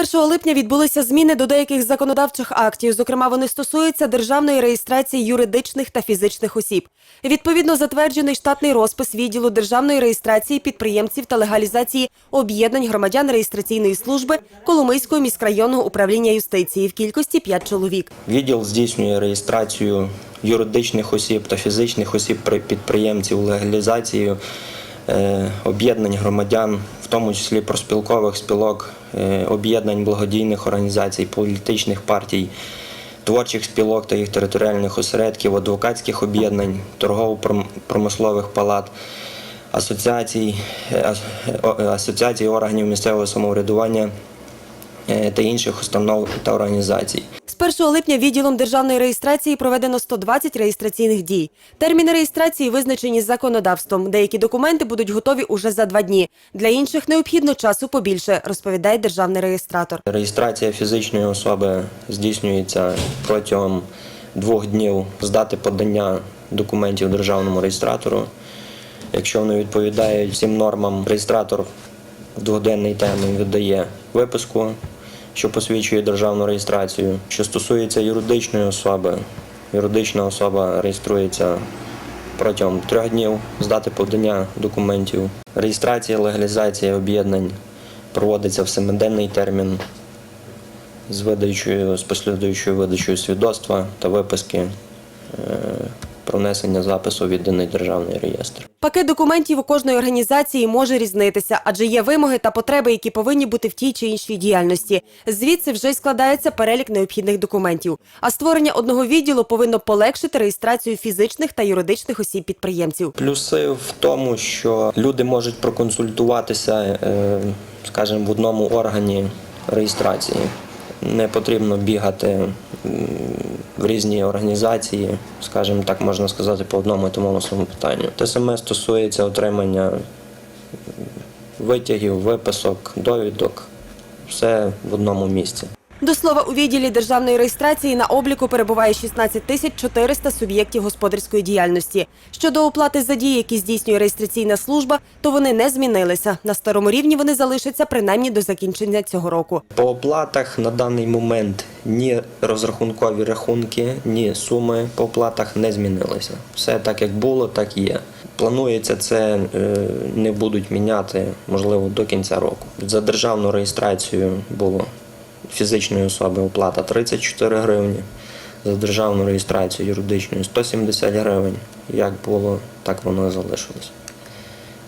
1 липня відбулися зміни до деяких законодавчих актів. Зокрема, вони стосуються державної реєстрації юридичних та фізичних осіб. Відповідно, затверджений штатний розпис відділу державної реєстрації підприємців та легалізації об'єднань громадян реєстраційної служби Коломийського міськрайонного управління юстиції в кількості 5 чоловік. Відділ здійснює реєстрацію юридичних осіб та фізичних осіб при- підприємців, легалізацію е, об'єднань громадян, в тому числі проспілкових спілок, об'єднань благодійних організацій, політичних партій, творчих спілок та їх територіальних осередків, адвокатських об'єднань, торгово-промислових палат. Асоціацій, е, е, асоціацій органів місцевого самоврядування е, та інших установ та організацій. З 1 липня відділом державної реєстрації проведено 120 реєстраційних дій. Терміни реєстрації визначені законодавством. Деякі документи будуть готові уже за два дні. Для інших необхідно часу побільше, розповідає державний реєстратор. Реєстрація фізичної особи здійснюється протягом двох днів з дати подання документів державному реєстратору. Якщо вони відповідають всім нормам, реєстратор в двогоденний термін видає виписку, що посвідчує державну реєстрацію. Що стосується юридичної особи, юридична особа реєструється протягом трьох днів з дати подання документів. Реєстрація, легалізація об'єднань проводиться в семиденний термін з видачею, з послідуючою видачею свідоцтва та виписки е, про внесення запису в єдиний державний реєстр. Пакет документів у кожної організації може різнитися, адже є вимоги та потреби, які повинні бути в тій чи іншій діяльності. Звідси вже й складається перелік необхідних документів. А створення одного відділу повинно полегшити реєстрацію фізичних та юридичних осіб підприємців. Плюси в тому, що люди можуть проконсультуватися, е, скажімо, в одному органі реєстрації. Не потрібно бігати в різні організації, скажімо так, можна сказати, по одному і тому самому питанню. Те саме стосується отримання витягів, виписок, довідок, все в одному місці. До слова, у відділі державної реєстрації на обліку перебуває 16 тисяч 400 суб'єктів господарської діяльності. Щодо оплати за дії, які здійснює реєстраційна служба, то вони не змінилися. На старому рівні вони залишаться принаймні до закінчення цього року. По оплатах на даний момент ні розрахункові рахунки, ні суми по оплатах не змінилися. Все так, як було, так і є. Планується це е, не будуть міняти, можливо, до кінця року. За державну реєстрацію було фізичної особи оплата 34 гривні, за державну реєстрацію юридичної 170 гривень. Як було, так воно і залишилось.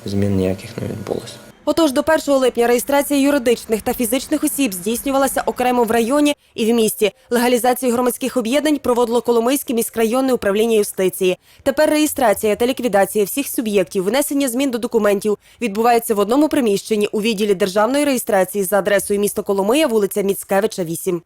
Змін ніяких не відбулося. Отож, до 1 липня реєстрація юридичних та фізичних осіб здійснювалася окремо в районі і в місті. Легалізацію громадських об'єднань проводило Коломийське міськрайонне управління юстиції. Тепер реєстрація та ліквідація всіх суб'єктів, внесення змін до документів відбувається в одному приміщенні у відділі державної реєстрації за адресою міста Коломия, вулиця Міцкевича, 8.